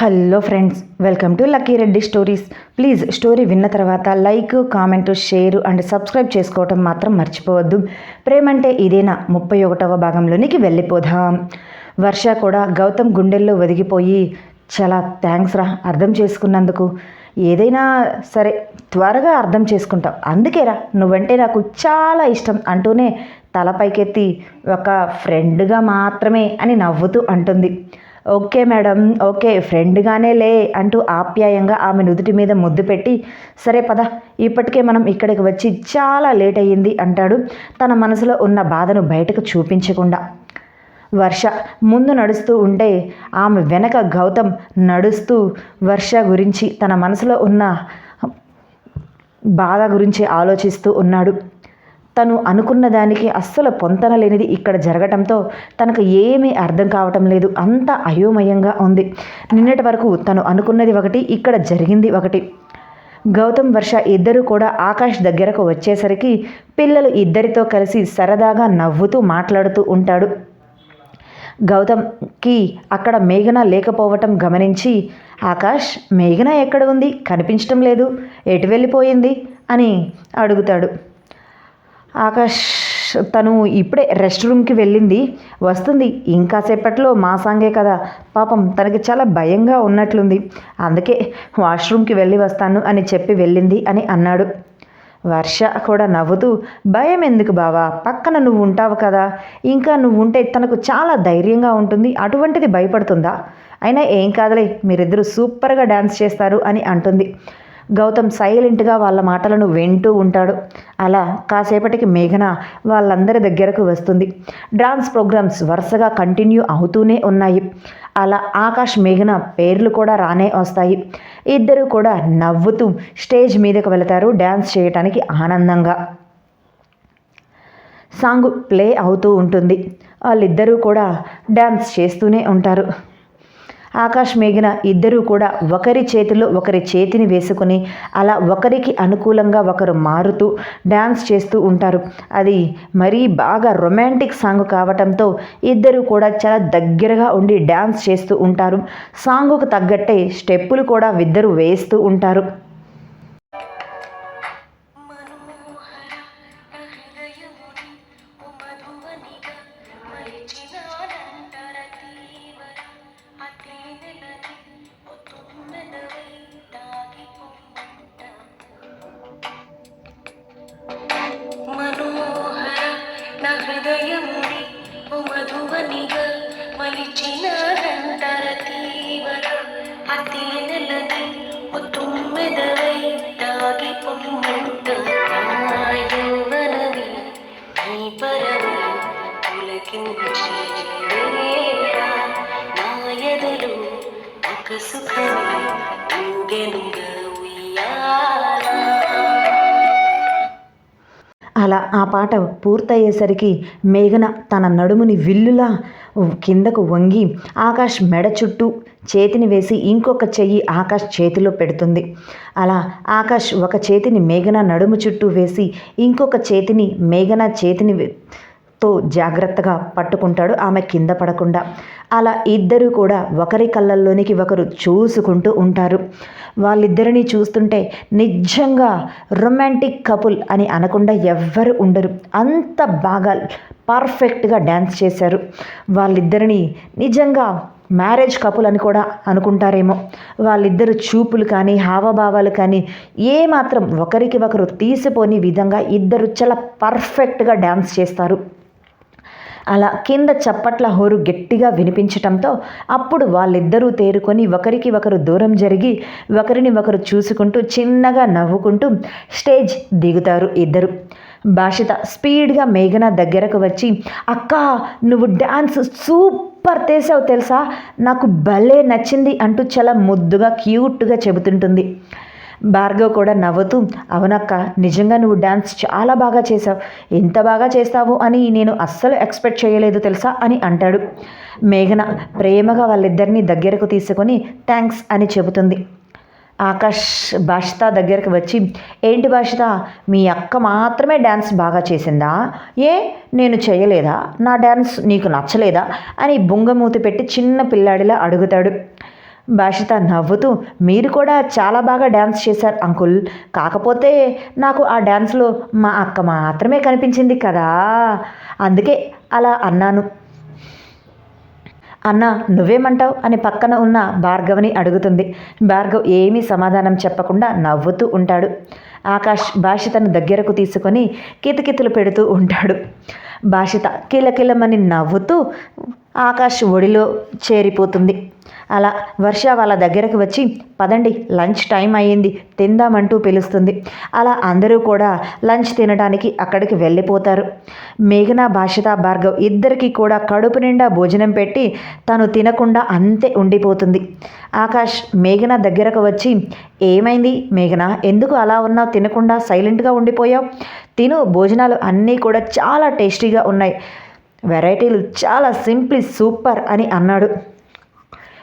Hello friends welcome to Lucky Reddy stories please story విన్న తర్వాత like comment share and subscribe చేసుకోవటం మాత్రం మర్చిపోవద్దు. ప్రేమంటే ఇదేనా? ముప్పై ఒకటవ భాగంలోనికి వెళ్ళిపోదాం. వర్ష కూడా గౌతమ్ గుండెల్లో ఒదిగిపోయి చాలా థ్యాంక్స్ రా అర్థం చేసుకున్నందుకు. ఏదైనా సరే త్వరగా అర్థం చేసుకుంటాం. అందుకేరా నువ్వంటే నాకు చాలా ఇష్టం అంటూనే తలపైకెత్తి ఒక ఫ్రెండ్గా మాత్రమే అని నవ్వుతూ అంటుంది. ఓకే మేడం ఓకే ఫ్రెండ్గానే లే అంటూ ఆప్యాయంగా ఆమె నుదుటి మీద ముద్దు పెట్టి సరే పద ఇప్పటికే మనం ఇక్కడికి వచ్చి చాలా లేట్ అయ్యింది అంటాడు తన మనసులో ఉన్న బాధను బయటకు చూపించకుండా. వర్ష ముందు నడుస్తూ ఉంటే ఆమె వెనక గౌతమ్ నడుస్తూ వర్ష గురించి తన మనసులో ఉన్న బాధ గురించి ఆలోచిస్తూ ఉన్నాడు. తను అనుకున్న దానికి అస్సలు పొంతన లేనిది ఇక్కడ జరగటంతో తనకు ఏమీ అర్థం కావటం లేదు. అంత అయోమయంగా ఉంది. నిన్నటి వరకు తను అనుకున్నది ఒకటి ఇక్కడ జరిగింది ఒకటి. గౌతమ్ వర్ష ఇద్దరు కూడా ఆకాష్ దగ్గరకు వచ్చేసరికి పిల్లలు ఇద్దరితో కలిసి సరదాగా నవ్వుతూ మాట్లాడుతూ ఉంటాడు. గౌతమ్కి అక్కడ మేఘన లేకపోవటం గమనించి ఆకాష్ మేఘన ఎక్కడ ఉంది? కనిపించటం లేదు. ఎటు వెళ్ళిపోయింది? అని అడుగుతాడు. ఆకాష్ తను ఇప్పుడే రెస్ట్ రూమ్కి వెళ్ళింది. వస్తుంది. ఇంకాసేపట్లో మా సాంగే కదా. పాపం తనకి చాలా భయంగా ఉన్నట్లుంది. అందుకే వాష్రూమ్కి వెళ్ళి వస్తాను అని చెప్పి వెళ్ళింది అని అన్నాడు. వర్ష కూడా నవ్వుతూ భయం ఎందుకు బావా? పక్కన నువ్వు ఉంటావు కదా. ఇంకా నువ్వు ఉంటే తనకు చాలా ధైర్యంగా ఉంటుంది. అటువంటిది భయపడుతుందా? అయినా ఏం కాదులే. మీరిద్దరూ సూపర్గా డ్యాన్స్ చేస్తారు అని అంటుంది. గౌతమ్ సైలెంట్గా వాళ్ళ మాటలను వింటూ ఉంటాడు. అలా కాసేపటికి మేఘన వాళ్ళందరి దగ్గరకు వస్తుంది. డాన్స్ ప్రోగ్రామ్స్ వరుసగా కంటిన్యూ అవుతూనే ఉన్నాయి. అలా ఆకాష్ మేఘన పేర్లు కూడా రానే వస్తాయి. ఇద్దరు కూడా నవ్వుతూ స్టేజ్ మీదకు వెళతారు డ్యాన్స్ చేయటానికి ఆనందంగా. సాంగ్ ప్లే అవుతూ ఉంటుంది. వాళ్ళిద్దరూ కూడా డ్యాన్స్ చేస్తూనే ఉంటారు. ఆకాష్ మేఘన ఇద్దరూ కూడా ఒకరి చేతిలో ఒకరి చేతిని వేసుకుని అలా ఒకరికి అనుకూలంగా ఒకరు మారుతూ డ్యాన్స్ చేస్తూ ఉంటారు. అది మరీ బాగా రొమాంటిక్ సాంగ్ కావటంతో ఇద్దరు కూడా చాలా దగ్గరగా ఉండి డ్యాన్స్ చేస్తూ ఉంటారు. సాంగుకు తగ్గట్టే స్టెప్పులు కూడా ఇద్దరు వేస్తూ ఉంటారు. అలా ఆ పాట పూర్తయ్యేసరికి మేఘన తన నడుముని విల్లులా కిందకు వంగి ఆకాష్ మెడ చుట్టూ చేతిని వేసి ఇంకొక చెయ్యి ఆకాష్ చేతిలో పెడుతుంది. అలా ఆకాష్ ఒక చేతిని మేఘన నడుము చుట్టూ వేసి ఇంకొక చేతిని మేఘన చేతిని తో జాగ్రత్తగా పట్టుకుంటాడు. ఆమె కింద పడకుండా. అలా ఇద్దరు కూడా ఒకరి కళ్ళల్లోనికి ఒకరు చూసుకుంటూ ఉంటారు. వాళ్ళిద్దరిని చూస్తుంటే నిజంగా రొమాంటిక్ కపుల్ అని అనకుండా ఎవ్వరు ఉండరు. అంత బాగా పర్ఫెక్ట్గా డ్యాన్స్ చేశారు. వాళ్ళిద్దరిని నిజంగా మ్యారేజ్ కపుల్ అని కూడా అనుకుంటారేమో. వాళ్ళిద్దరు చూపులు కానీ హావభావాలు కానీ ఏమాత్రం ఒకరికి ఒకరు తీసిపోని విధంగా ఇద్దరు చాలా పర్ఫెక్ట్గా డ్యాన్స్ చేస్తారు. అలా కింద చప్పట్ల హోరు గట్టిగా వినిపించటంతో అప్పుడు వాళ్ళిద్దరూ తేరుకొని ఒకరికి ఒకరు దూరం జరిగి ఒకరిని ఒకరు చూసుకుంటూ చిన్నగా నవ్వుకుంటూ స్టేజ్ దిగుతారు ఇద్దరు. భాషిత స్పీడ్గా మేఘన దగ్గరకు వచ్చి అక్క నువ్వు డ్యాన్స్ సూపర్ చేసావు తెలుసా? నాకు భలే నచ్చింది అంటూ చాలా ముద్దుగా క్యూట్గా చెబుతుంటుంది. భార్గవ్ కూడా నవ్వుతూ అవునక్క నిజంగా నువ్వు డ్యాన్స్ చాలా బాగా చేసావు ఎంత బాగా చేస్తావు అని నేను అస్సలు ఎక్స్పెక్ట్ చేయలేదు తెలుసా? అని అంటాడు. మేఘన ప్రేమగా వాళ్ళిద్దరినీ దగ్గరకు తీసుకొని థ్యాంక్స్ అని చెబుతుంది. ఆకాష్ భాషిత దగ్గరికి వచ్చి ఏంటి భాషిత మీ అక్క మాత్రమే డ్యాన్స్ బాగా చేసిందా? ఏ నేను చేయలేదా? నా డ్యాన్స్ నీకు నచ్చలేదా? అని బుంగమూతి పెట్టి చిన్న పిల్లాడిలా అడుగుతాడు. భాషిత నవ్వుతూ మీరు కూడా చాలా బాగా డ్యాన్స్ చేశారు అంకుల్. కాకపోతే నాకు ఆ డ్యాన్స్లో మా అక్క మాత్రమే కనిపించింది కదా. అందుకే అలా అన్నాను. అన్న నువ్వేమంటావు? అని పక్కన ఉన్న భార్గవ్ని అడుగుతుంది. భార్గవ్ ఏమీ సమాధానం చెప్పకుండా నవ్వుతూ ఉంటాడు. ఆకాష్ భాషితను దగ్గరకు తీసుకొని కితకితలు పెడుతూ ఉంటాడు. భాషిత కిలకిలమని నవ్వుతూ ఆకాష్ ఒడిలో చేరిపోతుంది. అలా వర్ష వాళ్ళ దగ్గరకు వచ్చి పదండి లంచ్ టైం అయ్యింది తిందామంటూ పిలుస్తుంది అలా అందరూ కూడా లంచ్ తినడానికి అక్కడికి వెళ్ళిపోతారు. మేఘన భాషిత భార్గవ్ ఇద్దరికి కూడా కడుపు నిండా భోజనం పెట్టి తను తినకుండా అంతే ఉండిపోతుంది. ఆకాష్ మేఘన దగ్గరకు వచ్చి ఏమైంది మేఘన ఎందుకు అలా ఉన్నావు? తినకుండా సైలెంట్గా ఉండిపోయావు? తిను భోజనాలు అన్నీ కూడా చాలా టేస్టీగా ఉన్నాయి. వెరైటీలు చాలా సింప్లీ సూపర్ అని అన్నాడు.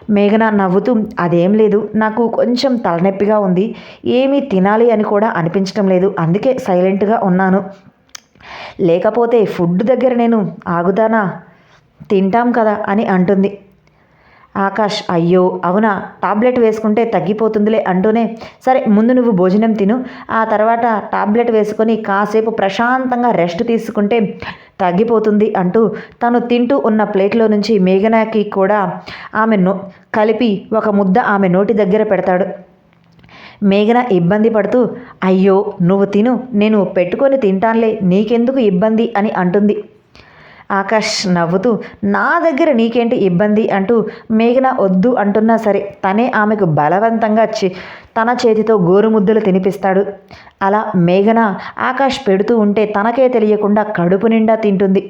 మేఘన నవ్వుతూ అదేం లేదు నాకు కొంచెం తలనొప్పిగా ఉంది. ఏమీ తినాలి అని కూడా అనిపించడం లేదు. అందుకే సైలెంట్గా ఉన్నాను. లేకపోతే ఫుడ్ దగ్గర నేను ఆగుతానా? తింటాం కదా అని అంటుంది. ఆకాష్ అయ్యో అవునా? టాబ్లెట్ వేసుకుంటే తగ్గిపోతుందిలే అంటూనే సరే ముందు నువ్వు భోజనం తిను. ఆ తర్వాత టాబ్లెట్ వేసుకొని కాసేపు ప్రశాంతంగా రెస్ట్ తీసుకుంటే తగ్గిపోతుంది అంటూ తను తింటూ ఉన్న ప్లేట్లో నుంచి మేఘనాకి కూడా ఆమె నో కలిపి ఒక ముద్ద ఆమె నోటి దగ్గర పెడతాడు. మేఘన ఇబ్బంది పడుతూ అయ్యో నువ్వు తిను నేను పెట్టుకొని తింటానులే నీకెందుకు ఇబ్బంది అని అంటుంది. ఆకాష్ నవ్వుతూ నా దగ్గర నీకేంటి ఇబ్బంది? అంటూ మేఘన వద్దు అంటున్నా సరే తనే ఆమెకు బలవంతంగా చి తన చేతితో గోరుముద్దలు తినిపిస్తాడు. అలా మేఘన ఆకాష్ పెడుతూ ఉంటే తనకే తెలియకుండా కడుపు నిండా తింటుంది.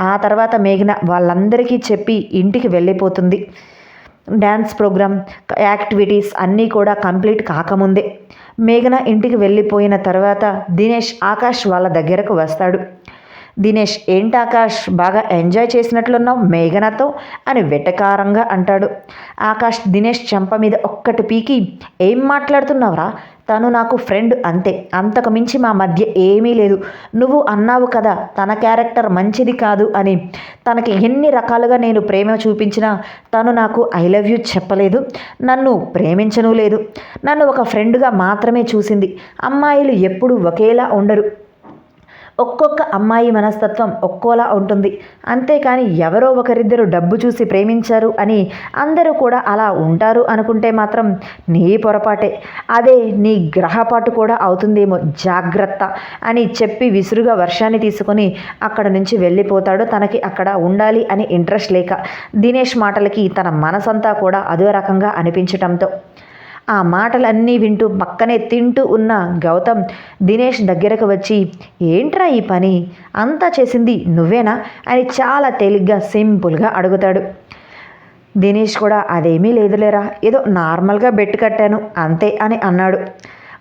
ఆ తర్వాత మేఘన వాళ్ళందరికీ చెప్పి ఇంటికి వెళ్ళిపోతుంది. డ్యాన్స్ ప్రోగ్రామ్ యాక్టివిటీస్ అన్నీ కూడా కంప్లీట్ కాకముందే. మేఘన ఇంటికి వెళ్ళిపోయిన తర్వాత దినేష్ ఆకాష్ వాళ్ళ దగ్గరకు వస్తాడు. దినేష్ ఏంటి ఆకాష్? బాగా ఎంజాయ్ చేసినట్లున్నావు? మేఘనతో? అని వెటకారంగా అంటాడు. ఆకాష్ దినేష్ చెంప మీద ఒక్కటి పీకి ఏం మాట్లాడుతున్నావురా? తను నాకు ఫ్రెండ్ అంతే. అంతకు మించి మా మధ్య ఏమీ లేదు. నువ్వు అన్నావు కదా తన క్యారెక్టర్ మంచిది కాదు అని. తనకి ఎన్ని రకాలుగా నేను ప్రేమ చూపించినా తను నాకు ఐ లవ్ యూ చెప్పలేదు. నన్ను ప్రేమించను లేదు. నన్ను ఒక ఫ్రెండ్గా మాత్రమే చూసింది. అమ్మాయిలు ఎప్పుడూ ఒకేలా ఉండరు. ఒక్కొక్క అమ్మాయి మనస్తత్వం ఒక్కోలా ఉంటుంది. అంతేకాని ఎవరో ఒకరిద్దరు డబ్బు చూసి ప్రేమించారు అని అందరూ కూడా అలా ఉంటారు అనుకుంటే మాత్రం నీ పొరపాటే. అదే నీ గ్రహపాటు కూడా అవుతుందేమో జాగ్రత్త అని చెప్పి విసురుగా వర్షాన్ని తీసుకొని అక్కడ నుంచి వెళ్ళిపోతాడు. తనకి అక్కడ ఉండాలి అని ఇంట్రెస్ట్ లేక. దినేష్ మాటలకి తన మనసంతా కూడా అదో రకంగా అనిపించటంతో ఆ మాటలన్నీ వింటూ పక్కనే తింటూ ఉన్న గౌతమ్ దినేష్ దగ్గరకు వచ్చి ఏంట్రా ఈ పని? అంతా చేసింది నువ్వేనా? అని చాలా తేలిగ్గా సింపుల్గా అడుగుతాడు. దినేష్ కూడా అదేమీ లేదులేరా ఏదో నార్మల్గా బెట్ కట్టాను అంతే అని అన్నాడు.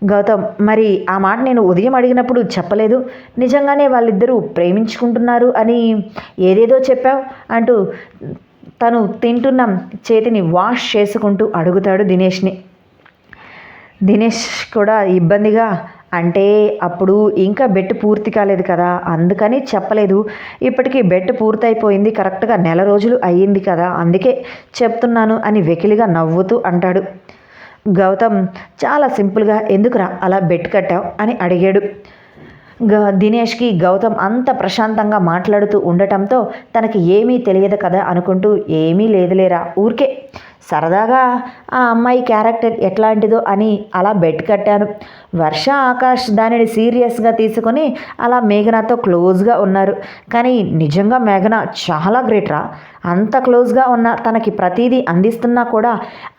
గౌతమ్ మరి ఆ మాట నేను ఉదయం అడిగినప్పుడు చెప్పలేదు. నిజంగానే వాళ్ళిద్దరూ ప్రేమించుకుంటున్నారు అని ఏదేదో చెప్పావు? అంటూ తను తింటున్న చేతిని వాష్ చేసుకుంటూ అడుగుతాడు దినేష్ని. దినేష్ కూడా ఇబ్బందిగా అంటే అప్పుడు ఇంకా బెట్ పూర్తి కాలేదు కదా అందుకని చెప్పలేదు. ఇప్పటికీ బెట్ పూర్తయిపోయింది కరెక్ట్గా నెల రోజులు అయ్యింది కదా అందుకే చెప్తున్నాను అని వెకిలిగా నవ్వుతూ అంటాడు. గౌతమ్ చాలా సింపుల్గా ఎందుకురా అలా బెట్ కట్టావు అని అడిగాడు. గ దినేష్కి గౌతమ్ అంత ప్రశాంతంగా మాట్లాడుతూ ఉండటంతో తనకి ఏమీ తెలియదు కదా అనుకుంటూ ఏమీ లేదులేరా ఊరికే సరదాగా ఆ అమ్మాయి క్యారెక్టర్ ఎట్లాంటిదో అని అలా బెట్ కట్టాను. వర్ష ఆకాష్ దానిని సీరియస్గా తీసుకొని అలా మేఘనాతో క్లోజ్గా ఉన్నారు. కానీ నిజంగా మేఘన చాలా గ్రేట్ రా. అంత క్లోజ్గా ఉన్న తనకి ప్రతిదీ అందిస్తున్నా కూడా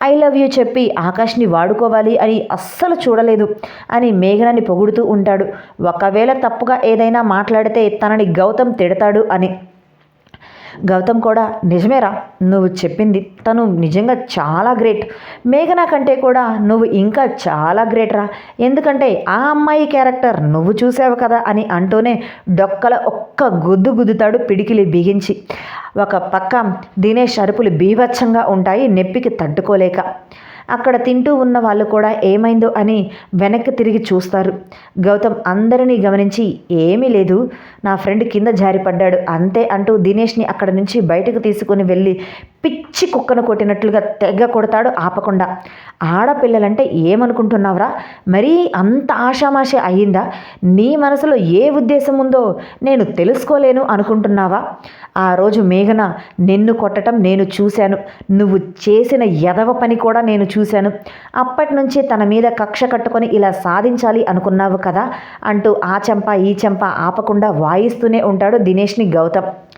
ఐ లవ్ యూ చెప్పి ఆకాష్ని వాడుకోవాలి అని అస్సలు చూడలేదు అని మేఘనని పొగుడుతూ ఉంటాడు. ఒకవేళ తప్పుగా ఏదైనా మాట్లాడితే తనని గౌతమ్ తిడతాడు అని. గౌతమ్ కూడా నిజమేరా నువ్వు చెప్పింది తను నిజంగా చాలా గ్రేట్. మేఘన కంటే కూడా నువ్వు ఇంకా చాలా గ్రేట్ రా. ఎందుకంటే ఆ అమ్మాయి క్యారెక్టర్ నువ్వు చూసావు కదా అని అంటూనే డొక్కల ఒక్క గుద్దు గుద్దుతాడు పిడికిలి బిగించి. ఒక పక్క దినేష్ అరుపులు బీభత్సంగా ఉంటాయి నెప్పికి తట్టుకోలేక. అక్కడ తింటూ ఉన్న వాళ్ళు కూడా ఏమైందో అని వెనక్కి తిరిగి చూస్తారు. గౌతమ్ అందరినీ గమనించి ఏమీ లేదు నా ఫ్రెండ్ కింద జారిపడ్డాడు అంతే అంటూ దినేష్ని అక్కడ నుంచి బయటకు తీసుకుని వెళ్ళి పిచ్చి కుక్కను కొట్టినట్లుగా తెగ కొడతాడు ఆపకుండా. ఆడపిల్లలంటే ఏమనుకుంటున్నావురా? మరీ అంత ఆషామాషి అయ్యిందా? నీ మనసులో ఏ ఉద్దేశం ఉందో నేను తెలుసుకోలేను అనుకుంటున్నావా? ఆ రోజు మేఘన నిన్ను కొట్టడం నేను చూశాను. నువ్వు చేసిన ఎదవ పని కూడా నేను చూశాను. అప్పటి నుంచి తన మీద కక్ష కట్టుకొని ఇలా సాధించాలి అనుకున్నావు కదా? అంటూ ఆ చెంప ఈ చెంప ఆపకుండా వాయిస్తూనే ఉంటాడు దినేష్ని గౌతమ్.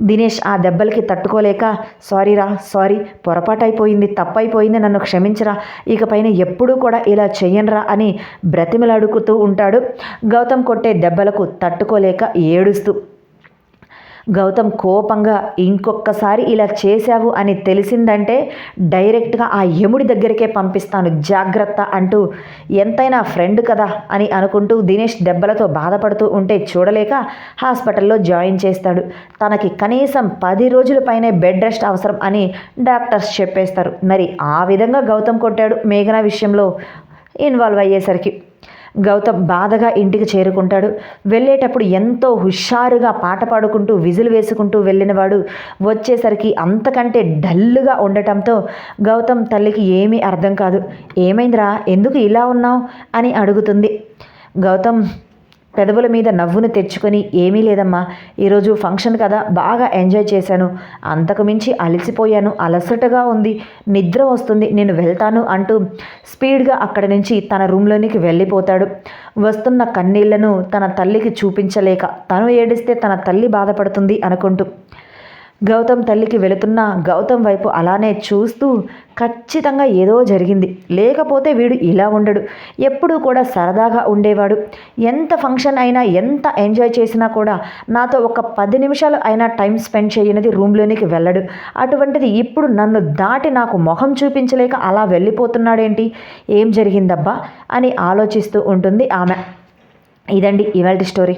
దినేష్ ఆ దెబ్బలకి తట్టుకోలేక సారీరా సారీ పొరపాటైపోయింది తప్పైపోయింది నన్ను క్షమించరా ఇకపైన ఎప్పుడూ కూడా ఇలా చెయ్యనరా అని బ్రతిమలాడుకుతూ ఉంటాడు. గౌతమ్ కొట్టే దెబ్బలకు తట్టుకోలేక ఏడుస్తూ గౌతమ్ కోపంగా ఇంకొకసారి ఇలా చేశావు అని తెలిసిందంటే డైరెక్ట్గా ఆ యముడి దగ్గరికే పంపిస్తాను జాగ్రత్త అంటూ ఎంతైనా ఫ్రెండ్ కదా అని అనుకుంటూ దినేష్ దెబ్బలతో బాధపడుతూ ఉంటే చూడలేక హాస్పిటల్లో జాయిన్ చేస్తాడు. తనకి కనీసం పది రోజుల పైనే బెడ్ రెస్ట్ అవసరం అని డాక్టర్స్ చెప్పేస్తారు. మరి ఆ విధంగా గౌతమ్ కొట్టాడు మేఘన విషయంలో ఇన్వాల్వ్ అయ్యేసరికి. గౌతమ్ బాధగా ఇంటికి చేరుకుంటాడు. వెళ్ళేటప్పుడు ఎంతో హుషారుగా పాట పాడుకుంటూ విజిల్ వేసుకుంటూ వెళ్ళినవాడు వచ్చేసరికి అంతకంటే డల్లుగా ఉండటంతో గౌతమ్ తల్లికి ఏమీ అర్థం కాదు. ఏమైందిరా? ఎందుకు ఇలా ఉన్నావు? అని అడుగుతుంది. గౌతమ్ పెదవుల మీద నవ్వును తెచ్చుకొని ఏమీ లేదమ్మా ఈరోజు ఫంక్షన్ కదా బాగా ఎంజాయ్ చేశాను. అంతకు మించి అలసిపోయాను అలసటగా ఉంది నిద్ర వస్తుంది నేను వెళ్తాను అంటూ స్పీడ్గా అక్కడి నుంచి తన రూమ్లోనికి వెళ్ళిపోతాడు. వస్తున్న కన్నీళ్ళను తన తల్లికి చూపించలేక తను ఏడిస్తే తన తల్లి బాధపడుతుంది అనుకుంటూ. గౌతమ్ తల్లికి వెళుతున్న గౌతమ్ వైపు అలానే చూస్తూ ఖచ్చితంగా ఏదో జరిగింది. లేకపోతే వీడు ఇలా ఉండడు. ఎప్పుడూ కూడా సరదాగా ఉండేవాడు. ఎంత ఫంక్షన్ అయినా ఎంత ఎంజాయ్ చేసినా కూడా నాతో ఒక పది నిమిషాలు అయినా టైం స్పెండ్ చేయనిది రూమ్లోనికి వెళ్ళడు. అటువంటిది ఇప్పుడు నన్ను దాటి నాకు మొహం చూపించలేక అలా వెళ్ళిపోతున్నాడేంటి? ఏం జరిగిందబ్బా? అని ఆలోచిస్తూ ఉంటుంది ఆమె. ఇదండి ఇవాళ స్టోరీ.